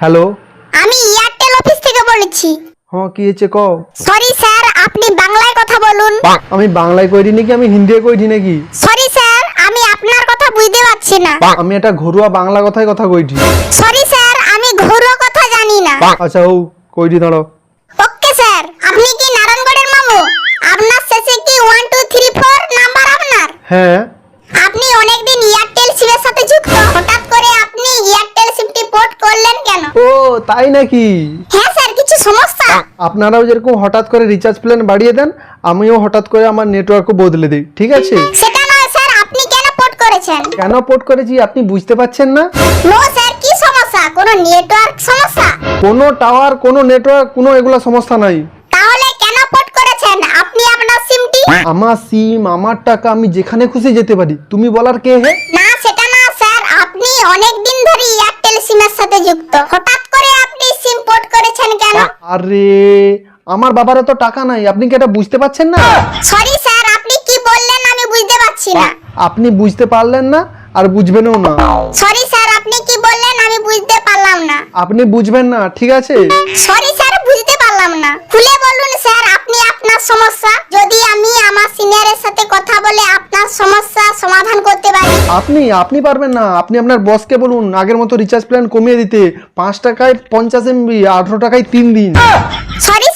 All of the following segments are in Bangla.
হ্যালো? আমি এয়ারটেল অফিস থেকে বলেছি। হ্যাঁ কি হয়েছে ক সরি স্যার আপনি বাংলায় কথা বলুন। আমি বাংলায় কই কইরি নাকি আমি হিন্দিতে কইছি নাকি? সরি স্যার আমি আপনার কথা বুঝতে পারছি না। আমি এটা ঘরোয়া বাংলা কথায় কথা কইছি। সরি স্যার আমি ঘরোয়া কথা জানি না। আচ্ছা ও কইটি দাঁড়ো ওকে স্যার আপনি কি নারায়ণগড়ের মামু? আপনার শেষে কি one two three four number আপনার? হ্যাঁ। তাই নাকি? হ্যাঁ স্যার কিছু সমস্যা। আপনারাও যেরকম হঠাৎ করে রিচার্জ প্ল্যান বাড়িয়ে দেন আমিও হঠাৎ করে আমার নেটওয়ার্কও বদলে দিই ঠিক আছে? সেটা নয় স্যার আপনি কেন পোর্ট করেছেন? কেন পোর্ট করেছি আপনি বুঝতে পারছেন না? নো স্যার কি সমস্যা? কোনো নেটওয়ার্ক সমস্যা? কোনো টাওয়ার কোনো নেটওয়ার্ক কোনো এগুলা সমস্যা নাই। তাহলে কেন পোর্ট করেছেন? আপনি আপনার সিমটি আমার সিম আমার টাকা আমি যেখানে খুশি যেতে পারি। তুমি বলার কে হে? না সেটা না স্যার। আপনি অনেক দিন ধরে সিমের সাথে যুক্ত। হঠাৎ করে আপনি সিম পোর্ট করেছেন কেন? আরে আমার বাবার তো টাকা নাই আপনি কি এটা বুঝতে পারছেন না? সরি স্যার আপনি কি বললেন আমি বুঝতে পারছি না। আপনি বুঝতে পারলেন না আর বুঝবেনও না। সরি স্যার আপনি কি বললেন আমি বুঝতে পারলাম না। আপনি বুঝবেন না ঠিক আছে? সরি স্যার বুঝতে পারলাম না। খুলে বলুন। স্যার আপনি আপনার সমস্যা। যদি আমি আমার সিনিয়রের সাথে কথা বলে আপনার সমস্যা সমাধান করতে পারি। আপনি আপনি পারবেন না। আপনি আপনার বসকে বলুন আগের মতো রিচার্জ প্ল্যান কমিয়ে দিতে। পাঁচ টাকায় পঞ্চাশ এমবি আঠারো টাকায় তিন দিন। সরি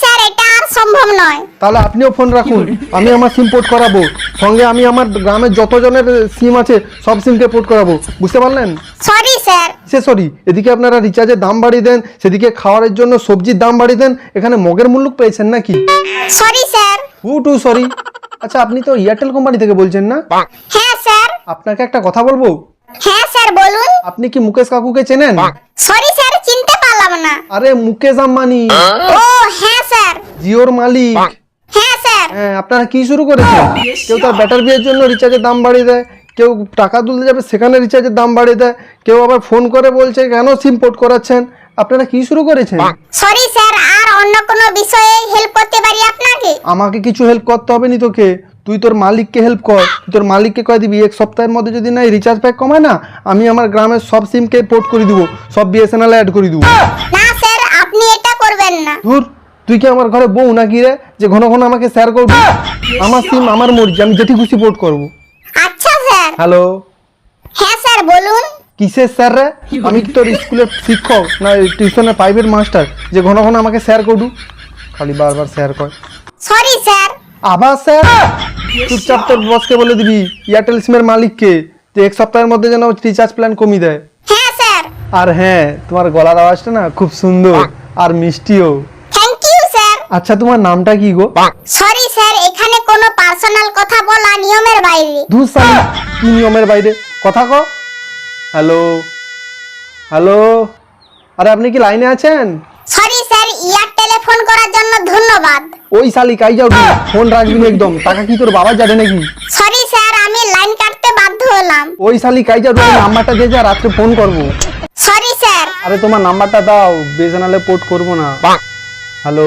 সম্ভব নয়। তাহলে আপনিও ফোন রাখুন। আমি আমার সিম পোর্ট করাবো। সঙ্গে আমি আমার গ্রামের যতজনের সিম আছে সব সিমকে পোর্ট করাবো। বুঝতে পারলেন? সরি স্যার সে সরি এদিকে আপনারা রিচার্জের দাম বাড়িয়ে দেন সেদিকে খাওয়ারের জন্য সবজির দাম বাড়িয়ে দেন এখানে মগের মূল্য পেয়েছেন নাকি? Sorry sir who to sorry আচ্ছা আপনি তো এয়ারটেল কোম্পানি থেকে বলছেন না? হ্যাঁ স্যার আপনাকে একটা কথা বলব? হ্যাঁ স্যার বলুন। আপনি কি মুকেশ কাকুকে চেনেন? সরি স্যার চিনতে পারলাম না। আরে মুকেশ আম্বানি। ও জিওর মালিক। হ্যাঁ স্যার। হ্যাঁ আপনারা কি শুরু করেছেন? কেউ তার ব্যাটার বিয়ের জন্য রিচার্জের দাম বাড়িয়ে দেয় কেউ টাকা তুলতে যাবে সেখানে রিচার্জের দাম বাড়িয়ে দেয় কেউ আবার ফোন করে বলছে কেন সিম পোর্ট করাচ্ছেন? আপনারা কি শুরু করেছেন? সরি স্যার আর অন্য কোনো বিষয়ে হেল্প করতে পারি আপনাকে? আমাকে কিছু হেল্প করতে হবে নি তোকে। তুই তোর মালিককে হেল্প কর। তুই তোর মালিককে কয়ে দিবি এক সপ্তাহের মধ্যে যদি না রিচার্জ প্যাক কমায় না আমি আমার গ্রামের সব সিমকে পোর্ট করে দিব সব বিএসএনএল অ্যাড করে দিব। না স্যার আপনি এটা করবেন না। ধুর। তুই কি আমার ঘরে বউ নাকি রে? যে ঘন ঘন আমাকে শেয়ার করবি? আমার সিম আমার মর্জি আমি যেটি খুশি পোর্ট করব। আচ্ছা স্যার হ্যালো হ্যাঁ স্যার বলুন। কিসের স্যার রে? আমি কি তোর স্কুলের শিক্ষক না টিউশনের প্রাইভেট মাস্টার যে ঘন ঘন আমাকে শেয়ার করু খালি বারবার শেয়ার কর। সরি স্যার আবার স্যার চুপচাপ তোর বসকে বলে দিবি এয়ারটেল সিমের মালিককে যে এক সপ্তাহের মধ্যে যেন রিচার্জ প্ল্যান কমিয়ে দেয়। হ্যাঁ স্যার আর হ্যাঁ তোমার গলার আওয়াজটা না খুব সুন্দর আর মিষ্টিও। আচ্ছা তোমার নামটা কি গো? সরি স্যার এখানে কোনো পার্সোনাল কথা বলা নিয়মের বাইরে। ধুর সালি কি নিয়মের বাইরে? কথা কো হ্যালো হ্যালো আরে আপনি কি লাইনে আছেন? সরি স্যার ইয়ার টেলিফোন করার জন্য ধন্যবাদ। ওই শালি কাই যাও তুই ফোন রাখবি না একদম। টাকা কি তোর বাবা যাবে নাকি? সরি স্যার আমি লাইন কাটতে বাধ্য হলাম। ওই শালি কাই যাও তুমি? নাম্বারটা দিয়ে যা রাত্রে ফোন করব। সরি স্যার আরে তোমার নাম্বারটা দাও। বেজানালে পোর্ট করব না। হ্যালো